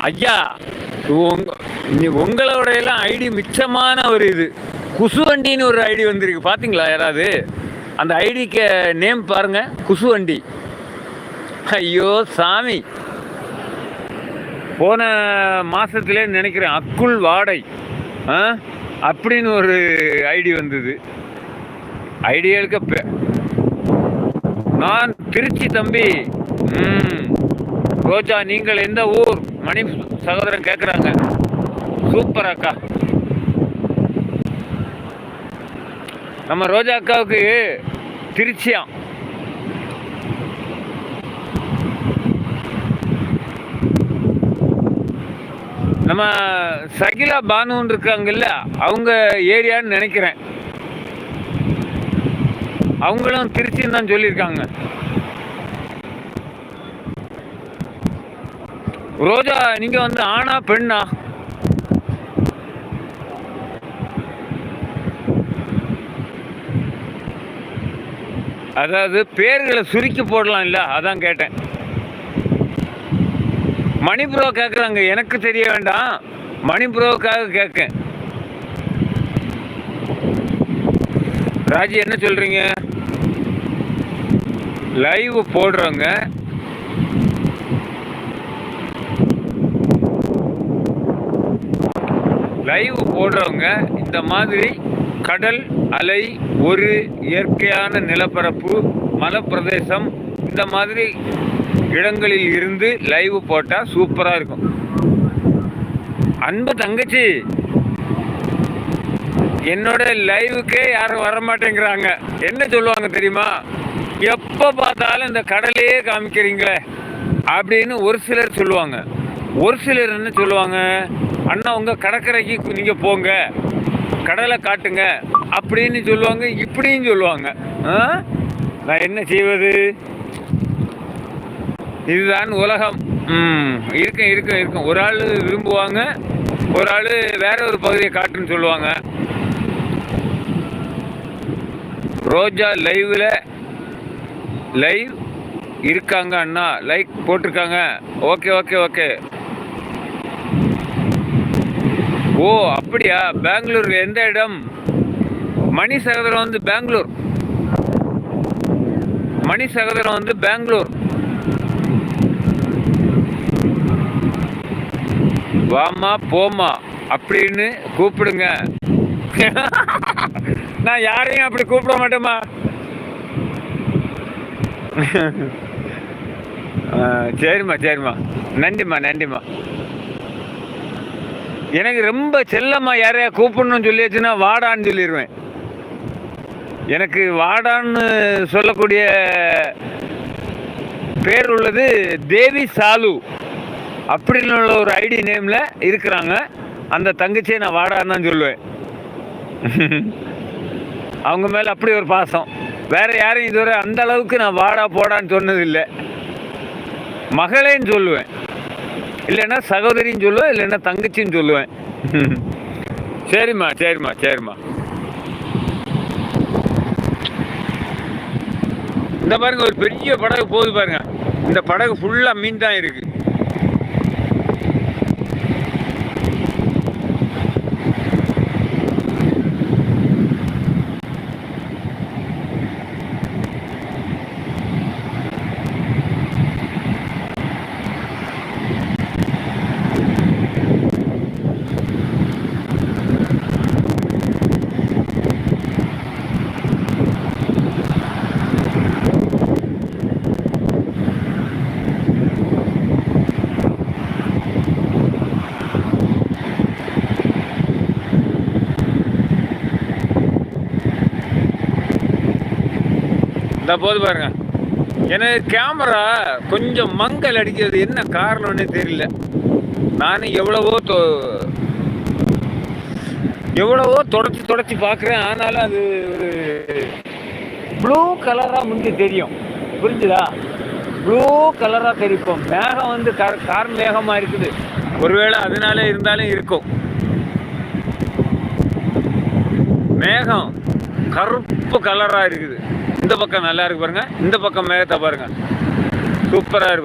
ஐயா நீ உங்களோட எல்லாம் ஐடி மிச்சமான ஒரு இது. குசுவண்டின்னு ஒரு ஐடி வந்திருக்கு. பாத்தீங்களா யாராவது? அந்த ஐடிக்கு நேம் பாருங்க. குசுவண்டி. ஐயோ சாமி. போன மாசத்திலே நினைக்கிறேன் அக்குள் வாடை. ஆ? அப்படின்னு ஒரு ஐடி வந்தது. ஐடியா இருக்க. நான் திருச்சி தம்பி. ம். ரோஜா நீங்கள் எந்த ஊர்? மணி சகோதரன் கேட்குறாங்க சூப்பர் அக்கா. நம்ம ரோஜா அக்காவுக்கு திருச்சியாம். நம்ம சகிலா பானுன்னு இருக்காங்கல்ல அவங்க ஏரியான்னு நினைக்கிறேன். அவங்களும் திருச்சின்னு தான் சொல்லியிருக்காங்க. ரோஜா நீங்க வந்து ஆணா பெண்ணா? அதாவது பேர்களை சுருக்கி போடலாம் இல்ல அதான் கேட்டேன். மணிபுரோ கேட்குறாங்க எனக்கு தெரிய வேண்டாம். மணிபுரோவுக்காக கேட்கேன். ராஜி என்ன சொல்றீங்க? லைவ் போடுறவங்க லைவ் போடுறவங்க இந்த மாதிரி கடல் அலை ஒரு இயற்கையான நிலப்பரப்பு மலைப்பிரதேசம் இந்த மாதிரி இடங்களில் இருந்து லைவ் போட்டால் சூப்பராக இருக்கும். அன்பு தங்கச்சி என்னோட லைவுக்கே யாரும் வர மாட்டேங்கிறாங்க என்ன சொல்லுவாங்க தெரியுமா? எப்போ பார்த்தாலும் இந்த கடலையே காமிக்கிறீங்களே அப்படின்னு ஒரு சிலர் சொல்லுவாங்க. ஒரு சிலர் என்ன சொல்லுவாங்க? அண்ணா உங்கள் கடற்கரைக்கு நீங்கள் போங்க. கடலை காட்டுங்க. அப்படின்னு சொல்லுவாங்க இப்படியும் சொல்லுவாங்க. ஆ? நான் என்ன செய்வது? இதுதான் உலகம். ம் இருக்கும் இருக்கும் இருக்கும். ஒரு ஆள் விரும்புவாங்க ஒரு ஆள் வேற ஒரு பகுதியை காட்டுன்னு சொல்லுவாங்க. ரோஜா லைவில் லைவ் இருக்காங்க அண்ணா. லைக் போட்டிருக்காங்க. Okay okay okay. ஓ அப்படியா? பெங்களூர் எந்த இடம்? மணி சகோதரம் வந்து பெங்களூர். மணி சகோதரம் வந்து பெங்களூர். வாமா போமா அப்படின்னு கூப்பிடுங்க. நான் யாரையும் அப்படி கூப்பிட மாட்டேமா ஆ, சரிம்மா சரிம்மா. நன்றிம்மா நன்றிம்மா. எனக்கு ரொம்ப செல்லம்மா யாரையா கூப்பிடணும்னு சொல்லியாச்சுன்னா வாடான்னு சொல்லிடுவேன் எனக்கு வாடான்னு சொல்லக்கூடிய பேர் உள்ளது தேவி சாலு அப்படின்னு உள்ள ஒரு ஐடி நேமில் இருக்கிறாங்க. அந்த தங்கச்சியை நான் வாடான்னு தான் சொல்லுவேன். அவங்க மேலே அப்படி ஒரு பாசம். வேற யாரையும் இதுவரை அந்த அளவுக்கு நான் வாடா போடான்னு சொன்னதில்லை. மகளேன்னு சொல்லுவேன். இல்லைன்னா சகோதரின்னு சொல்லுவேன் இல்லைன்னா தங்கச்சின்னு சொல்லுவேன். சரிம்மா சரிம்மா சரிம்மா. இந்த பாருங்க ஒரு பெரிய படகு போகுது பாருங்க. இந்த படகு ஃபுல்லாக மீன் தான் இருக்கு. இந்த போது பாருங்க. எனக்கு கேமரா கொஞ்சம் மங்கல் அடிக்கிறது என்ன காரணம்னு தெரியல. நானும் எவ்வளவோ தொ எவ்வளவோ தொடச்சி தொடச்சி பார்க்குறேன் ஆனாலும் அது ஒரு ப்ளூ கலராக முந்தி தெரியும். புரிஞ்சுதா? ப்ளூ கலராக தெரிப்போம் மேகம் வந்து கார் கார் மேகமாக இருக்குது. ஒருவேளை அதனால இருந்தாலும் இருக்கும். மேகம் கருப்பு கலராக இருக்குது. இந்த பக்கம் நல்லா இருக்கு பாருங்க. இந்த பக்கம் மேகத்தை பாருங்க சூப்பராக இருக்கு